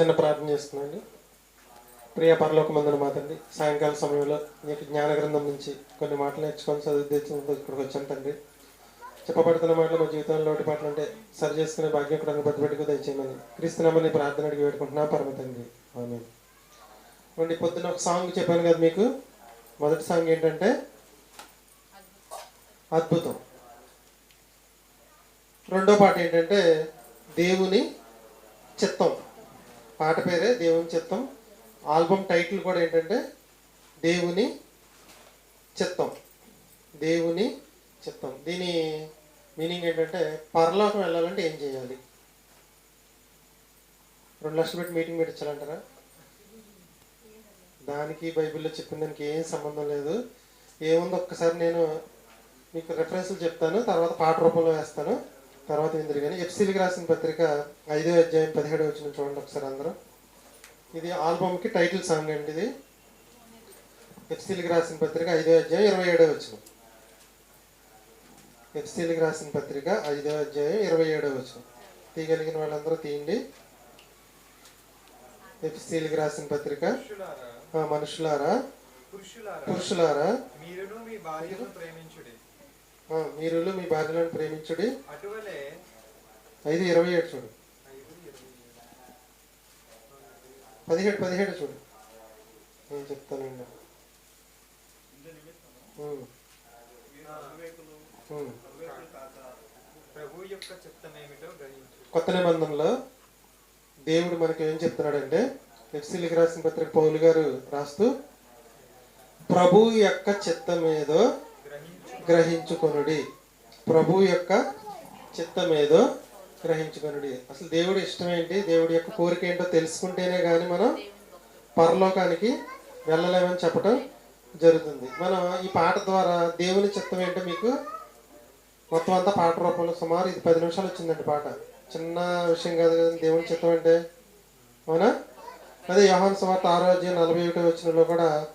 చిన్న ప్రార్థన చేస్తున్నాండి ప్రియ పరలోక మందుని మాతండి. సాయంకాల సమయంలో నీకు జ్ఞాన గ్రంథం నుంచి కొన్ని మాటలు నేర్చుకొని చదువుద్దేశంతో ఇక్కడికి వచ్చాను తండ్రి. చెప్పబడుతున్న మాటలు మా జీవితంలో లోటు పాటలు అంటే సరి చేసుకునే భాగ్యం కూడా బతిపెట్టుకు దయచేయమని క్రీస్తునామని ప్రార్థన అడిగి వేడుకుంటున్నా. పరమతండి అవునండి ఆమె అండి పొద్దున ఒక సాంగ్ చెప్పాను కదా మీకు. మొదటి సాంగ్ ఏంటంటే అద్భుతం. రెండో పాట ఏంటంటే దేవుని చిత్తం. పాట పేరే దేవుని చిత్తం. ఆల్బమ్ టైటిల్ కూడా ఏంటంటే దేవుని చిత్తం. దేవుని చిత్తం. దీని మీనింగ్ ఏంటంటే పరలోకం వెళ్ళాలంటే ఏం చేయాలి? రెండు లక్షలు పెట్టి మీటింగ్ పెట్టించాలంటారా? దానికి బైబిల్లో చెప్పిన దానికి ఏం సంబంధం లేదు. ఏముంది ఒక్కసారి నేను మీకు రెఫరెన్స్లు చెప్తాను తర్వాత పాట రూపంలో వేస్తాను. తర్వాత ఇందులో కానీ ఎఫ్సీలకు రాసిన పత్రిక ఐదో అధ్యాయం పదిహేడు వచ్చిన చూడండి ఒకసారి అందరూ. ఇది ఆల్బమ్కి టైటిల్ సాంగ్ అండి ఇది. ఎఫ్సీలకు రాసిన పత్రిక ఐదో అధ్యాయం ఇరవై ఏడో వచ్చిన ఎఫ్సీలకు రాసిన పత్రిక ఐదో అధ్యాయం ఇరవై ఏడో వచ్చిన తీయగలిగిన వాళ్ళందరూ తీయండి. ఎఫ్సీలకు రాసిన పత్రిక. మనుషులారా. పురుషులారా పురుషులారా. మీరును మీ భార్యను ప్రేమించుడి. ఆ, మీరులు మీ భార్యలను ప్రేమించుడి. ఐదు ఇరవై ఏడు చూడు. పదిహేడు పదిహేడు చూడు. నేను చెప్తానండి. కొత్త నిబంధనలో దేవుడు మనకి ఏం చెప్తున్నాడంటే ఎఫ్సీలకు రాసిన పత్రిక పౌలు గారు రాస్తూ ప్రభు యొక్క చిత్తమేదో గ్రహించు గ్రహించుకొనుడి. ప్రభు యొక్క చిత్తమేదో గ్రహించుకొనుడి. అసలు దేవుడి ఇష్టం ఏంటి దేవుడి యొక్క కోరిక ఏంటో తెలుసుకుంటేనే కానీ మనం పరలోకానికి వెళ్ళలేమని చెప్పడం జరుగుతుంది. మనం ఈ పాట ద్వారా దేవుని చిత్తం ఏంటో మీకు మొత్తం అంతా పాట రూపంలో సుమారు ఇది పది నిమిషాలు వచ్చిందండి పాట. చిన్న విషయం కాదు కదా దేవుని చిత్తం అంటే. అవునా? అదే యోహాన్ సువార్త ఆరోగ్యం నలభై ఒకటి వచ్చినలో కూడా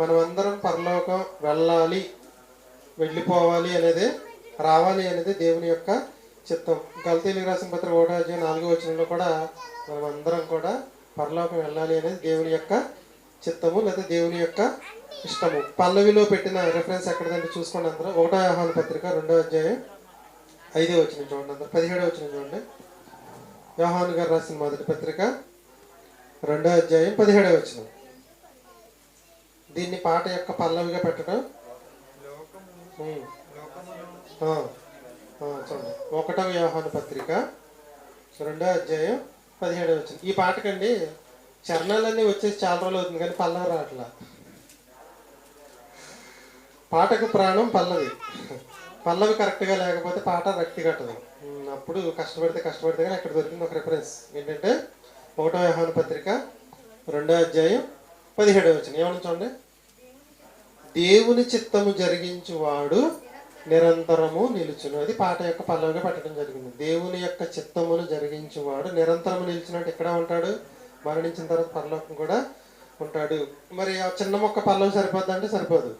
మనం అందరం పరలోకం వెళ్ళాలి వెళ్ళిపోవాలి అనేది రావాలి అనేది దేవుని యొక్క చిత్తం. గల్తీలకు రాసిన పత్రిక ఒకటో అధ్యాయం నాలుగో వచనంలో కూడా మనం అందరం కూడా పరలోకం వెళ్ళాలి అనేది దేవుని యొక్క చిత్తము లేదా దేవుని యొక్క ఇష్టము. పల్లవిలో పెట్టిన రెఫరెన్స్ ఎక్కడదంటే చూసుకోండి అందరూ. ఒకటో ఆహ్వాన పత్రిక రెండో అధ్యాయం ఐదో వచ్చిన చూడండి అందరు. పదిహేడో వచ్చిన చూడండి. వ్యవహాన్ గారు రాసిన మొదటి పత్రిక రెండో అధ్యాయం పదిహేడో వచ్చిన దీన్ని పాట యొక్క పల్లవిగా పెట్టడం లోకము ఉమ్, లోకమును ఆ, ఆ, చూడండి. ఒకటవ వ్యవహార పత్రిక రెండో అధ్యాయం పదిహేడవ వచ్చిన ఈ పాటకండి చరణాలన్నీ వచ్చేసి చాలా రోజులు అవుతుంది కానీ పల్లవి రావట్లా. పాటకు ప్రాణం పల్లవి. పల్లవి కరెక్ట్గా లేకపోతే పాట రక్తి కట్టదు. అప్పుడు కష్టపడితే కష్టపడితే కానీ అక్కడ దొరికింది ఒక రిఫరెన్స్. ఏంటంటే ఒకటో వ్యవహార పత్రిక రెండో అధ్యాయం పదిహేడవ వచ్చిన ఏమన్నా చూడండి. దేవుని చిత్తము జరిగించువాడు నిరంతరము నిలుచును. అది పాట యొక్క పల్లవిగా పెట్టడం జరిగింది. దేవుని యొక్క చిత్తమును జరిగించువాడు నిరంతరము నిలిచినట్టు ఇక్కడ ఉంటాడు? మరణించిన తర్వాత పరలోకం కూడా ఉంటాడు. మరి ఆ చిన్న మొక్క పల్లవి సరిపోద్ది అంటే సరిపోదు.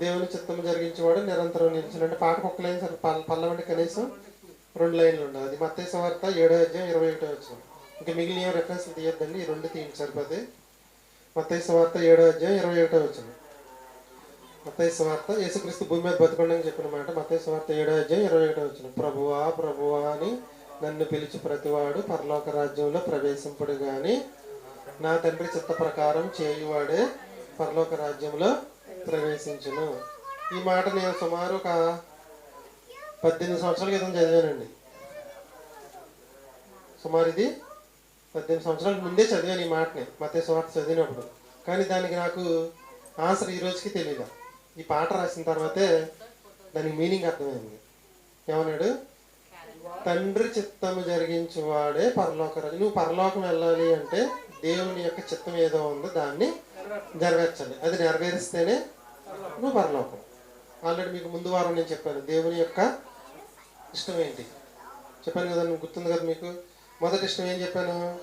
దేవుని చిత్తము జరిగించేవాడు నిరంతరం నిలిచినట్టు పాట ఒక్క లైన్ సరి పల్లవి అంటే కనీసం రెండు లైన్లు ఉండదు అది మత్తయి వార్త ఏడో అధ్యాయం ఇరవై ఒకటో వచ్చిన ఇంకా మిగిలిన రెఫరెన్స్ తీయొద్దండి? ఈ రెండు తీయండి సరిపోతే. మత్తయి వార్త ఏడో అధ్యాయం ఇరవై ఒకటో వచ్చింది మత్తయి వార్త యేసుక్రీస్తు భూమి మీద బతుకుండని చెప్పిన మాట. మత్తయి వార్త ఏడో అధ్యాయం ఇరవై ఒకటో వచ్చిన ప్రభువా ప్రభువా అని నన్ను పిలిచి ప్రతివాడు పరలోక రాజ్యంలో ప్రవేశింపుడు గాని నా తండ్రి చిత్త ప్రకారం చేయువాడే పరలోక రాజ్యంలో ప్రవేశించును. ఈ మాట నేను సుమారు ఒక పద్దెనిమిది సంవత్సరాల క్రితం చదివానండి. సుమారు ఇది పద్దెనిమిది సంవత్సరాల ముందే చదివాను ఈ మాటని. మత స్వార్థ చదివినప్పుడు. కానీ దానికి నాకు ఆన్సర్ ఈ రోజుకి తెలియదు ఈ పాట రాసిన తర్వాతే దానికి మీనింగ్ అర్థమైంది. ఏమన్నాడు? తండ్రి చిత్తము జరిగించేవాడే పరలోక రాజు. నువ్వు పరలోకం వెళ్ళాలి అంటే దేవుని యొక్క చిత్తం ఏదో ఉందో దాన్ని నెరవేర్చాలి అది నెరవేరిస్తేనే నువ్వు పరలోకం. ఆల్రెడీ మీకు ముందు వారం నేను చెప్పాను. దేవుని యొక్క ఇష్టం ఏంటి? చెప్పాను కదా నువ్వు గుర్తుంది కదా మీకు? మొదటి ఇష్టం ఏం చెప్పాను?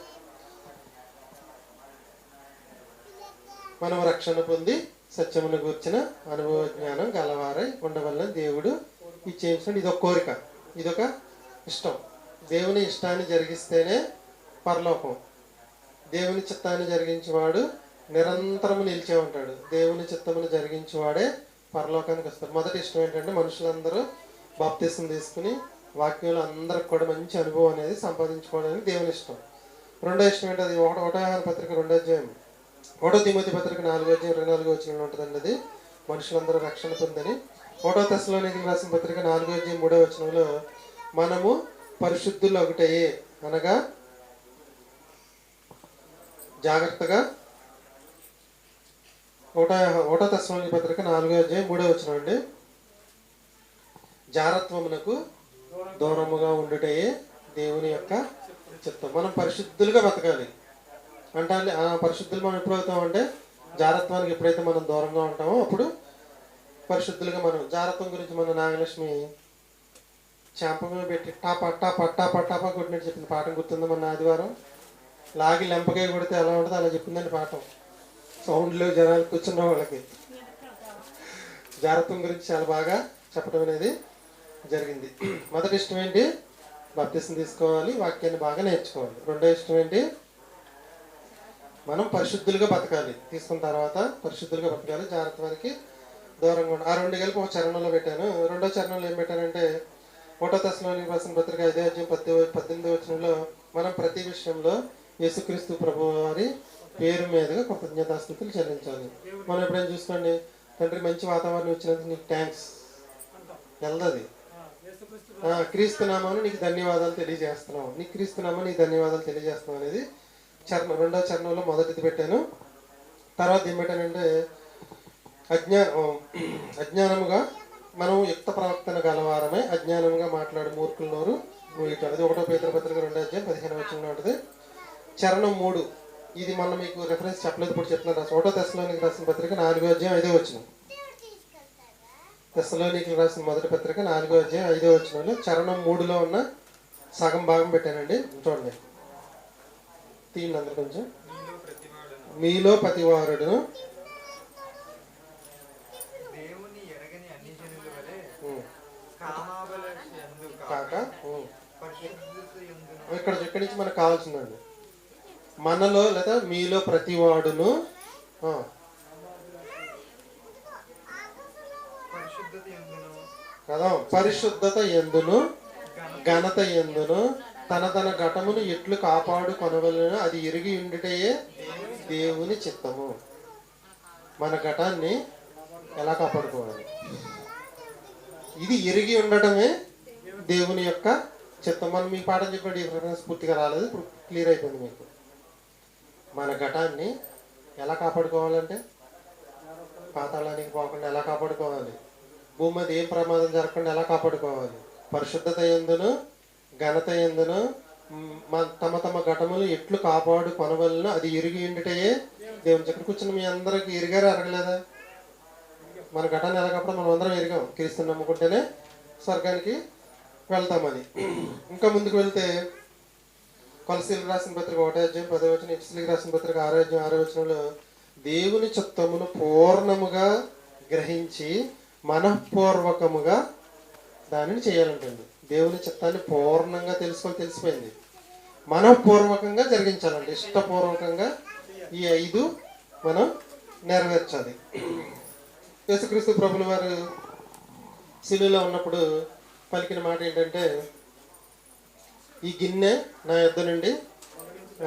మనం రక్షణ పొంది సత్యమును గూర్చిన అనుభవ జ్ఞానం గలవారై ఉండవల్లని దేవుడు ఇచ్చేయించండి ఇదొక కోరిక. ఇదొక ఇష్టం. దేవుని ఇష్టాన్ని జరిగిస్తేనే పరలోకం. దేవుని చిత్తాన్ని జరిగించేవాడు నిరంతరము నిలిచే ఉంటాడు. దేవుని చిత్తమును జరిగించేవాడే పరలోకానికి వస్తాడు. మొదటి ఇష్టం ఏంటంటే మనుషులందరూ బాప్తీసం తీసుకుని వాక్యంలో అందరికి కూడా మంచి అనుభవం అనేది సంపాదించుకోవడానికి దేవుని ఇష్టం. రెండో ఇష్టం ఏంటి అది ఒకటో ఒకటో పత్రిక రెండో అధ్యాయం ఒకటో తిమ్మతి పత్రిక నాలుగో అధ్యాయం ఇరవై నాలుగో వచ్చిన ఉంటుందండి అది మనుషులందరూ రక్షణ పొందని. ఒకటో దశలోనికి రాసిన పత్రిక నాలుగో అధ్యాయం మూడో వచనంలో మనము పరిశుద్ధులు ఒకటయ్యే అనగా జాగ్రత్తగా ఒకటో ఒకటో దశలోని పత్రిక నాలుగో అధ్యాయం మూడో వచనం అండి. జారత్వమునకు దూరముగా ఉండుటయే దేవుని యొక్క చిత్తం. మనం పరిశుద్ధులుగా బతకాలి. అంటే పరిశుద్ధులు మనం ఎప్పుడు అవుతామంటే జారత్వానికి ఎప్పుడైతే మనం దూరంగా ఉంటామో అప్పుడు పరిశుద్ధులుగా మనం జారత్వం గురించి మన నాగలక్ష్మి చాంప మీద పెట్టి టా పట్టా టాపా పట్టాప కొట్టినట్టు చెప్పింది పాఠం గుర్తుంది మన ఆదివారం? లాగి లెంపకాయ కొడితే ఎలా ఉంటుందో అలా చెప్పిందండి పాఠం. సౌండ్లో జనాలు కూర్చున్న వాళ్ళకి. జారత్వం గురించి చాలా బాగా చెప్పడం అనేది జరిగింది. మొదటి ఇష్టం ఏంటి? బాప్తిసం తీసుకోవాలి వాక్యాన్ని బాగా నేర్చుకోవాలి. రెండో ఇష్టం ఏంటి? మనం పరిశుద్ధులుగా బతకాలి. తీసుకున్న తర్వాత పరిశుద్ధులుగా బతకాలి. వారికి దూరంగా ఉండాలి ఆ రెండు కలిపి ఒక చరణంలో పెట్టాను. రెండో చరణంలో ఏం పెట్టానంటే ఒకటో దశలోని రాసిన పత్రిక ఐదో అధ్యాయం పద్దె పద్దెనిమిది వచనంలో మనం ప్రతి విషయంలో యేసుక్రీస్తు ప్రభు వారి పేరు మీదుగా కృతజ్ఞతాస్థుతులు చెల్లించాలి. మనం ఎప్పుడైనా చూసుకోండి తండ్రి మంచి వాతావరణం ఇచ్చినందుకు నీకు థ్యాంక్స్ వెళ్ళదు క్రీస్తునామాను నీకు ధన్యవాదాలు తెలియజేస్తున్నావు నీకు క్రీస్తునామా నీకు ధన్యవాదాలు తెలియజేస్తున్నావు అనేది చరణం రెండో చరణంలో మొదటిది పెట్టాను. తర్వాత ఏం పెట్టానంటే అజ్ఞా అజ్ఞానముగా మనం యుక్త ప్రవర్తన గలవారమే. అజ్ఞానముగా మాట్లాడు మూర్ఖుల నోరు అది ఒకటో పేదల పత్రిక రెండో అధ్యాయం పదిహేను వచ్చిన ఉంటుంది. చరణం మూడు. ఇది మొన్న మీకు రెఫరెన్స్ చెప్పలేదు ఇప్పుడు చెప్తున్నాను. రాసి ఒకటో దశలోనికి రాసిన పత్రిక నాలుగో అధ్యాయం ఐదో వచ్చిన దశలోనికి రాసిన మొదటి పత్రిక నాలుగో అధ్యాయం ఐదో వచ్చిన చరణం మూడులో ఉన్న సగం భాగం పెట్టానండి. చూడండి. తీయండి అందరు కొంచెం మీలో కాక యందును ఇక్కడ ఇక్కడి నుంచి మనకు కావాల్సిందండి? మనలో లేదా మీలో ప్రతివాడును. కదా పరిశుద్ధత ఎందును ఘనత ఎందును తన తన ఘటమును ఎట్లు కాపాడు కొనవలను అది ఎరిగి ఉండుటయే దేవుని చిత్తము. మన ఘటాన్ని ఎలా కాపాడుకోవాలి? ఇది ఎరిగి ఉండటమే దేవుని యొక్క చిత్తం. మనం మీ పాఠం చెప్పాడు ఈ రిఫరెన్స్ పూర్తిగా రాలేదు. ఇప్పుడు క్లియర్ అయిపోయింది మీకు. మన ఘటాన్ని ఎలా కాపాడుకోవాలంటే పాతాళానికి పోకుండా ఎలా కాపాడుకోవాలి? భూమి మీద ఏం ప్రమాదం జరగకుండా ఎలా కాపాడుకోవాలి? పరిశుద్ధత ఎందును ఘనత ఎందును తమ తమ ఘటములు ఎట్లు కాపాడు కొనవలను అది ఇరిగి ఉండుటయే దేవుని చక్ర కూర్చుని మీ అందరికి ఇరిగారు అరగలేదా మన ఘటాన్ని ఎలా మనం అందరం ఎరిగాం క్రీస్తుని నమ్ముకుంటేనే స్వర్గానికి వెళ్తామని. ఇంకా ముందుకు వెళ్తే కొలసీలకు రాసిన పత్రిక ఒకటో అధ్యాయం పదో వచ్చిన ఎఫ్సీలకు రాసిన పత్రిక ఆరో అధ్యాయం ఆరో వచనంలో దేవుని చిత్తమును పూర్ణముగా గ్రహించి మనఃపూర్వకముగా దానిని చేయాలంటుంది. దేవుని చిత్తాన్ని పూర్ణంగా తెలుసుకొని తెలిసిపోయింది. మనపూర్వకంగా జరిగించాలండి. ఇష్టపూర్వకంగా ఈ ఐదు మనం నెరవేర్చాలి. యేసుక్రీస్తు ప్రభుల వారు సిలులో ఉన్నప్పుడు పలికిన మాట ఏంటంటే ఈ గిన్నె నా యొద్ద నుండి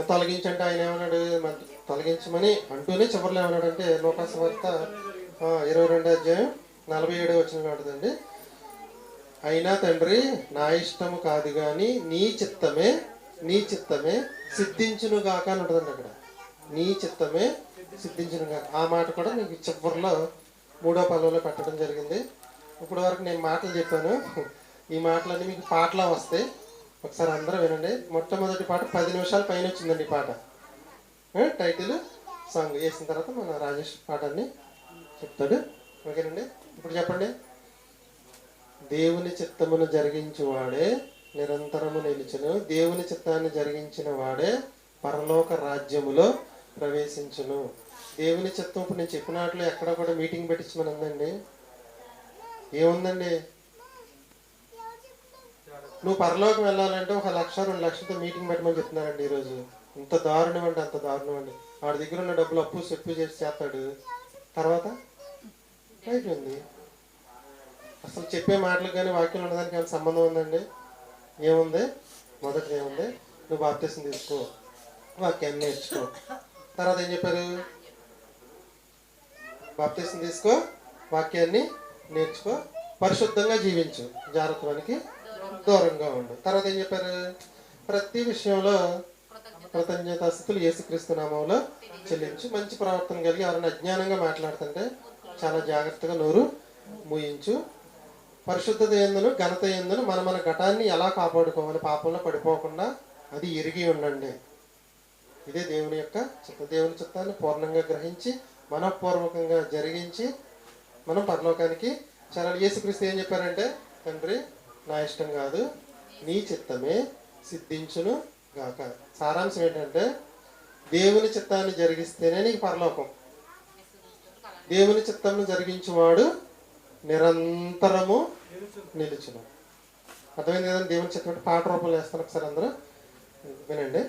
తొలగించంటే ఆయన ఏమన్నాడు? తొలగించమని అంటూనే చివరిలో ఏమన్నాడంటే లోకాసు వార్త ఇరవై రెండు అధ్యాయం నలభై ఏడు వచ్చిన నాటిదండి అయినా తండ్రి నా ఇష్టము కాదు కానీ నీ చిత్తమే నీ చిత్తమే సిద్ధించునుగాక అని ఉంటుందండి అక్కడ. నీ చిత్తమే సిద్ధించునుగాక. ఆ మాట కూడా మీకు చివరిలో మూడో పల్లెలో పెట్టడం జరిగింది. ఇప్పుడు వరకు నేను మాటలు చెప్పాను. ఈ మాటలన్నీ మీకు పాటలా వస్తాయి. ఒకసారి అందరూ వినండి. మొట్టమొదటి పాట పది నిమిషాల పైన వచ్చిందండి ఈ పాట. టైటిల్ సాంగ్ వేసిన తర్వాత మన రాజేష్ పాటని చెప్తాడు. ఓకేనండి? ఇప్పుడు చెప్పండి. దేవుని చిత్తమును జరిగించువాడే నిరంతరము నిలిచను. దేవుని చిత్తాన్ని జరిగించిన వాడే పరలోక రాజ్యములో ప్రవేశించును. దేవుని చిత్తం ఇప్పుడు నేను చెప్పినట్లు ఎక్కడ కూడా మీటింగ్ పెట్టించమని ఉందండి ఏముందండి? నువ్వు పరలోకం వెళ్ళాలంటే ఒక లక్ష రెండు లక్షలతో మీటింగ్ పెట్టమని చెప్తున్నారండి ఈరోజు. ఇంత దారుణం అంటే అంత దారుణం అండి వాడి దగ్గర ఉన్న డబ్బులు అప్పు చెప్పు చేసి చేస్తాడు. తర్వాత? అయిపోయింది. అసలు చెప్పే మాటలు కానీ వాక్యం ఉండడానికి ఏమైనా సంబంధం ఉందండి? ఏముంది? మొదట ఏముంది? నువ్వు బాప్తీసం తీసుకో. వాక్యాన్ని నేర్చుకో. తర్వాత ఏం చెప్పారు? బాప్తీసం తీసుకో వాక్యాన్ని నేర్చుకో. పరిశుద్ధంగా జీవించు. జాగ్రత్తకి దూరంగా ఉండు. తర్వాత ఏం చెప్పారు? ప్రతి విషయంలో కృతజ్ఞతాస్థితులు యేసుక్రీస్తు నామంలో చెల్లించు. మంచి ప్రవర్తన కలిగి ఎవరైనా అజ్ఞానంగా మాట్లాడుతుంటే చాలా జాగ్రత్తగా నోరు ముయించు. పరిశుద్ధత ఎందును ఘనత ఎందును మన మన ఘటాన్ని ఎలా కాపాడుకోవాలి? పాపంలో పడిపోకుండా అది ఇరిగి ఉండండి. ఇదే దేవుని యొక్క చిత్త. దేవుని చిత్తాన్ని పూర్ణంగా గ్రహించి మనపూర్వకంగా జరిగించి మనం పరలోకానికి చాలా యేసుక్రీస్తు ఏం చెప్పారంటే తండ్రి నా ఇష్టం కాదు నీ చిత్తమే సిద్ధించును గాక. సారాంశం ఏంటంటే దేవుని చిత్తాన్ని జరిగిస్తేనే నీకు పరలోకం. దేవుని చిత్తంను జరిగించేవాడు నిరంతరము నిలిచిన అర్థమైంది కదండి? దేవుని చిత్తం పాట రూపంలో వేస్తాను ఒకసారి అందరూ. వినండి.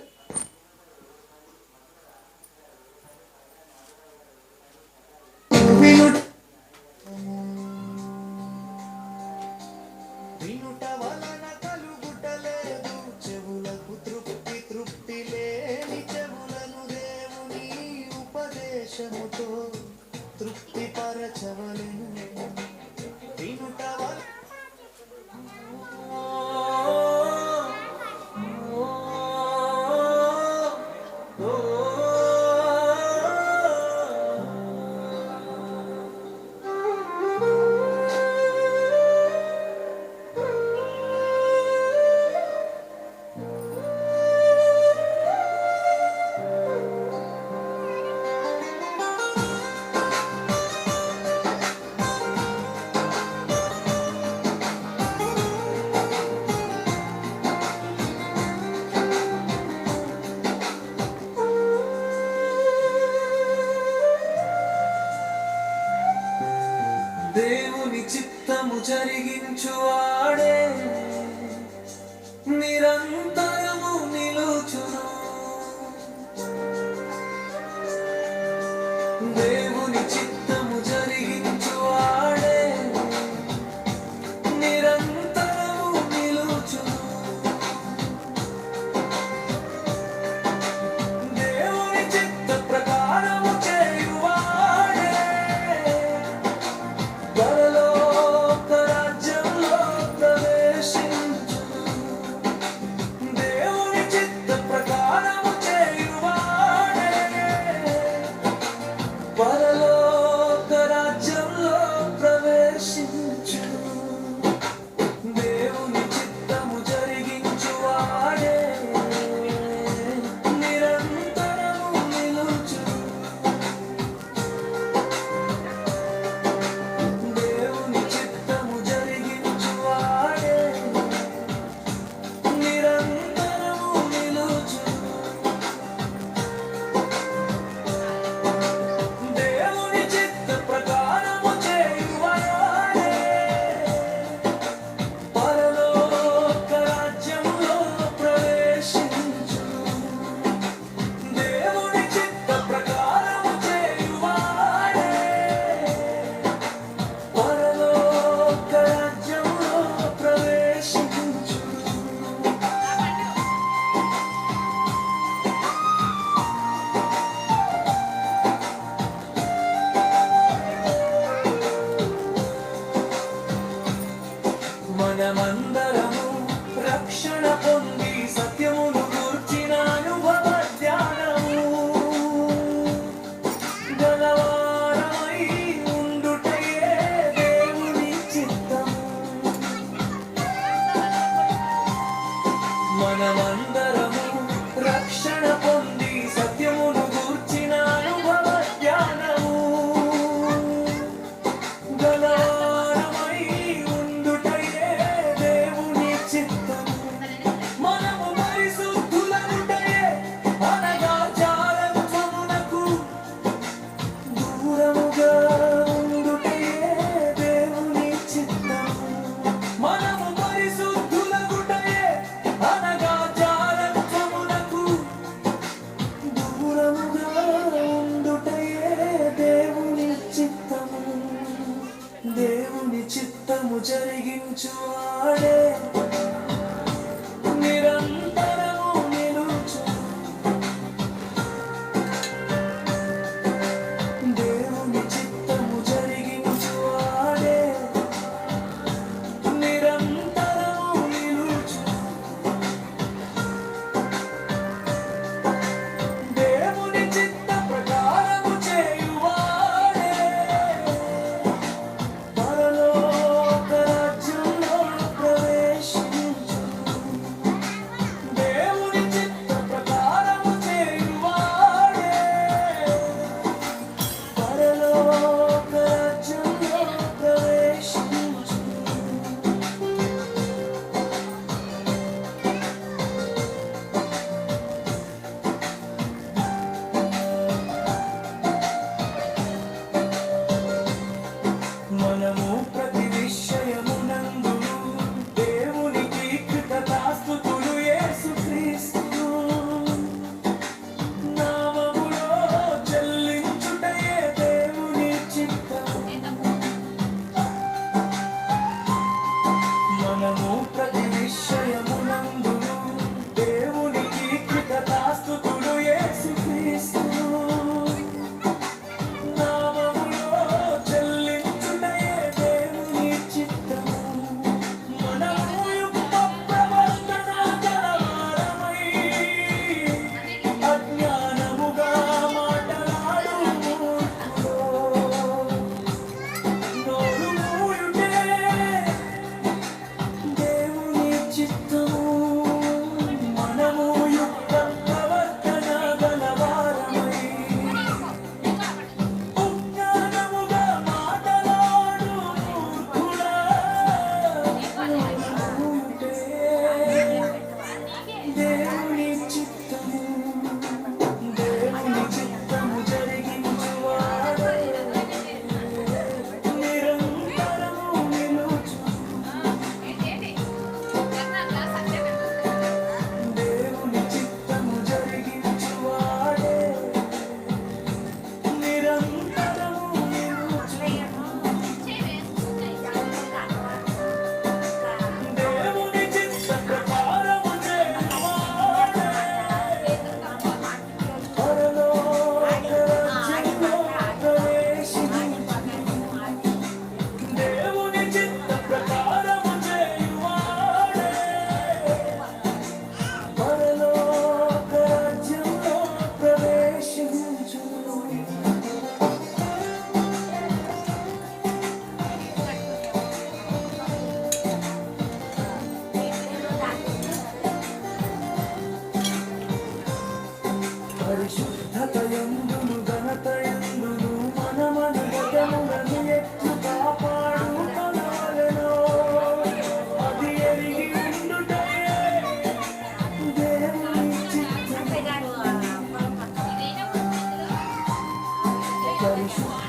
Vamos.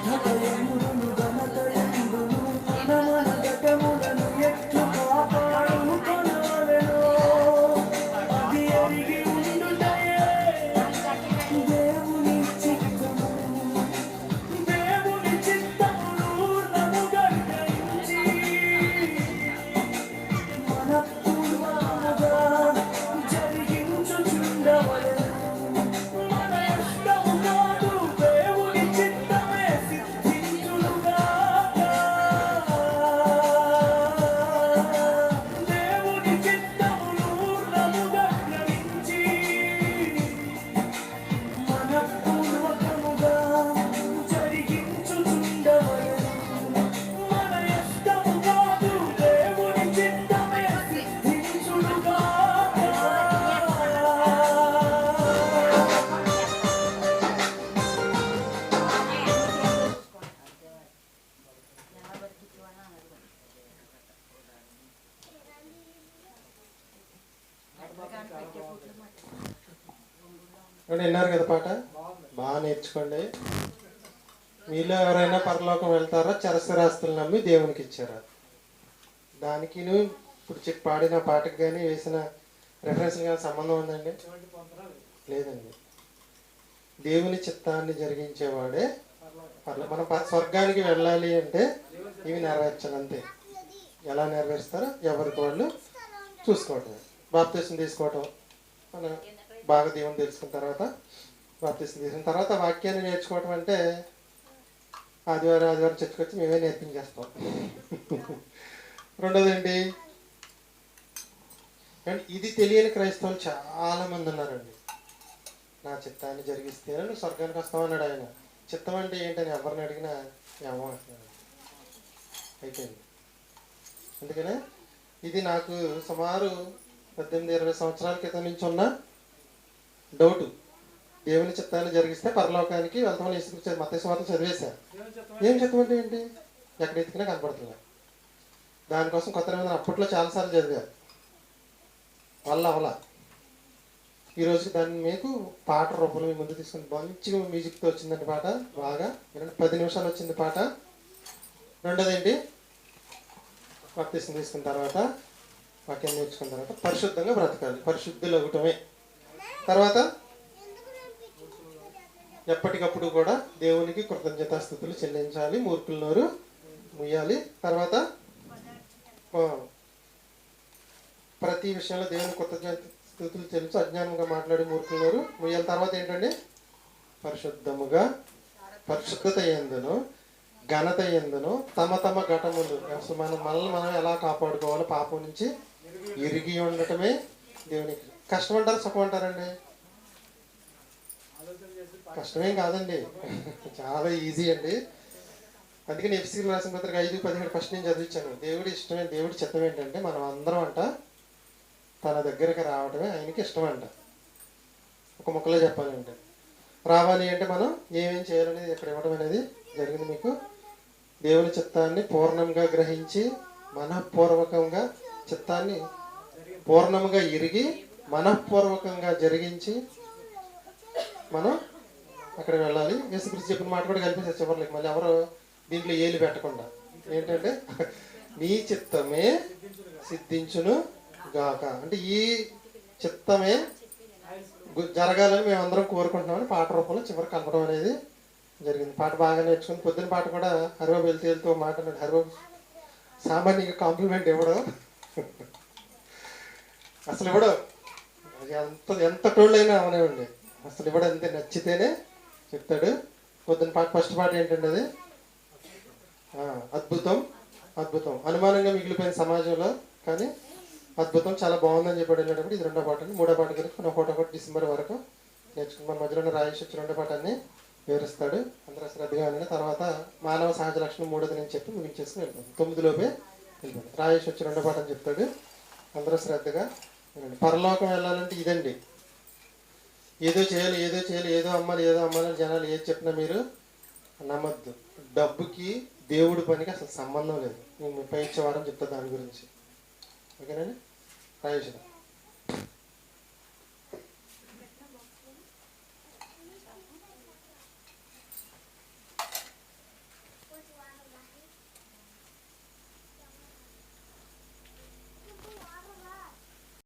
బాగా మీలో ఎవరైనా పరలోకం వెళ్తారో? చరసరాస్తులు నమ్మి దేవునికి ఇచ్చారా? దానికి ఇప్పుడు చెప్పి పాడిన పాటకు కానీ వేసిన రెఫరెన్స్ కానీ సంబంధం ఉందండి? లేదండి. దేవుని చిత్తాన్ని జరిగించేవాడే పర్లే మనం స్వర్గానికి వెళ్ళాలి అంటే ఇవి నెరవేర్చాలి అంతే. ఎలా నెరవేరుస్తారో ఎవరికి వాళ్ళు చూసుకోవటం బాప్తీసం తీసుకోవటం మన బాగా దేవుని తెలుసుకున్న తర్వాత వర్తిస్తుంది చేసిన తర్వాత వాక్యాన్ని నేర్చుకోవటం అంటే ఆదివారం ఆదివారం చర్చకొచ్చి మేమే నేర్పించేస్తాం రెండోదండి ఇది తెలియని క్రైస్తవులు చాలా మంది ఉన్నారండి. నా చిత్తాన్ని జరిగిస్తే నువ్వు స్వర్గానికి వస్తామన్నాడు ఆయన. చిత్తం అంటే ఏంటని ఎవరిని అడిగినా ఏమో అంటున్నాడు. అయిపోయింది. అందుకనే ఇది నాకు సుమారు పద్దెనిమిది ఇరవై సంవత్సరాల క్రితం నుంచి ఉన్న డౌటు. దేవుని చిత్తాన్ని జరిగిస్తే పరలోకానికి వెళ్తామని ఇసుకు మత చదివేశా ఏం చిత్తం ఏంటి? ఎక్కడ ఎత్తుకున్నా కనపడుతున్నా దానికోసం కొత్త నిబంధన అప్పట్లో చాలాసార్లు చదివా వల్ల అవలా ఈ రోజుకి దాన్ని మీకు పాట రూపంలో మీ ముందు తీసుకుని మంచిగా మ్యూజిక్తో వచ్చిందండి పాట. బాగా. పది నిమిషాలు వచ్చింది పాట. రెండోది ఏంటి? తీసుకున్న తర్వాత వాక్యం నేర్చుకున్న తర్వాత పరిశుద్ధంగా బ్రతకాలి. పరిశుద్ధులు అవ్వటమే తర్వాత ఎప్పటికప్పుడు కూడా దేవునికి కృతజ్ఞతాస్థుతులు చెల్లించాలి మూర్ఖుల నోరు ముయ్యాలి. తర్వాత ప్రతి విషయంలో దేవుని కృతజ్ఞత స్థుతులు చెల్లించి అజ్ఞానంగా మాట్లాడి మూర్ఖుల నోరు ముయ్యాలి. తర్వాత ఏంటండి? పరిశుద్ధముగా పరిశుద్ధత ఎందును ఘనత ఎందును తమ తమ ఘటములు మనం మనల్ని మనం ఎలా కాపాడుకోవాలో పాపం నుంచి ఇరిగి ఉండటమే దేవునికి. కష్టం అంటారు సుఖం అంటారండి కష్టమేం కాదండి. చాలా ఈజీ అండి. అందుకని ఎఫ్సీ రాసిన పత్రిక ఐదు పదిహేడు ఫస్ట్ నేను చదివించాను. దేవుడి ఇష్టమే దేవుడి చిత్తం ఏంటంటే మనం అందరం అంట తన దగ్గరికి రావడమే ఆయనకి ఇష్టం అంట ఒక ముక్కలో చెప్పాలంటే. రావాలి అంటే మనం ఏమేం చేయాలనేది ఇక్కడ ఇవ్వడం అనేది జరిగింది మీకు. దేవుని చిత్తాన్ని పూర్ణంగా గ్రహించి మనఃపూర్వకంగా చిత్తాన్ని పూర్ణంగా ఇరిగి మనఃపూర్వకంగా జరిగించి మనం అక్కడ వెళ్ళాలి. యేసుక్రీస్తు చెప్పిన మాట కూడా కల్పించారు చివరికి. మళ్ళీ ఎవరు దీంట్లో ఏలు పెట్టకుండా. ఏంటంటే నీ చిత్తమే సిద్ధించును గాక. అంటే ఈ చిత్తమే జరగాలని మేమందరం కోరుకుంటున్నామని పాట రూపంలో చివరికి కలపడం అనేది జరిగింది. పాట బాగా నేర్చుకుని పొద్దున పాట కూడా హరిబాబు వెళ్తూ వెళ్తూ ఒక మాట హరిబాబు సామాన్యంగా కాంప్లిమెంట్ ఇవ్వడం. అసలు ఇవ్వడం. ఎంత ఎంత టోళ్ళైనా అవనివ్వండి. అసలు ఇవ్వడం అంతే. నచ్చితేనే చెప్తాడు. పొద్దున పాట ఫస్ట్ పాట ఏంటంటే అది అద్భుతం అద్భుతం. అనుమానంగా మిగిలిపోయిన సమాజంలో కానీ అద్భుతం చాలా బాగుందని చెప్పాడు వెళ్ళేటప్పుడు ఇది రెండో పాటని. మూడో పాట గురించి మనం ఒకటో ఒకటి డిసెంబర్ వరకు నేర్చుకుని మన మధ్యలో రాయేష్ వచ్చి రెండో పాటాన్ని వివరిస్తాడు. అందరూ శ్రద్ధగా వినండి తర్వాత మానవ సహజ లక్షణం మూడోది నేను చెప్పి ముగించేసుకుని వెళ్ళిపోతాం తొమ్మిదిలోపే వెళ్ళిపోతాం. రాయేష్ వచ్చి రెండో పాట అని చెప్తాడు. అందరూ శ్రద్ధగా పరలోకం వెళ్ళాలంటే ఇదండి. ఏదో చేయాలి ఏదో చేయాలి ఏదో అమ్మాలి ఏదో అమ్మాలి జనాలు ఏది చెప్పినా మీరు నమ్మద్దు. డబ్బుకి దేవుడి పనికి అసలు సంబంధం లేదు. నేను ముప్పై వారం చెప్తా దాని గురించి. ఓకేనండి రాయేష్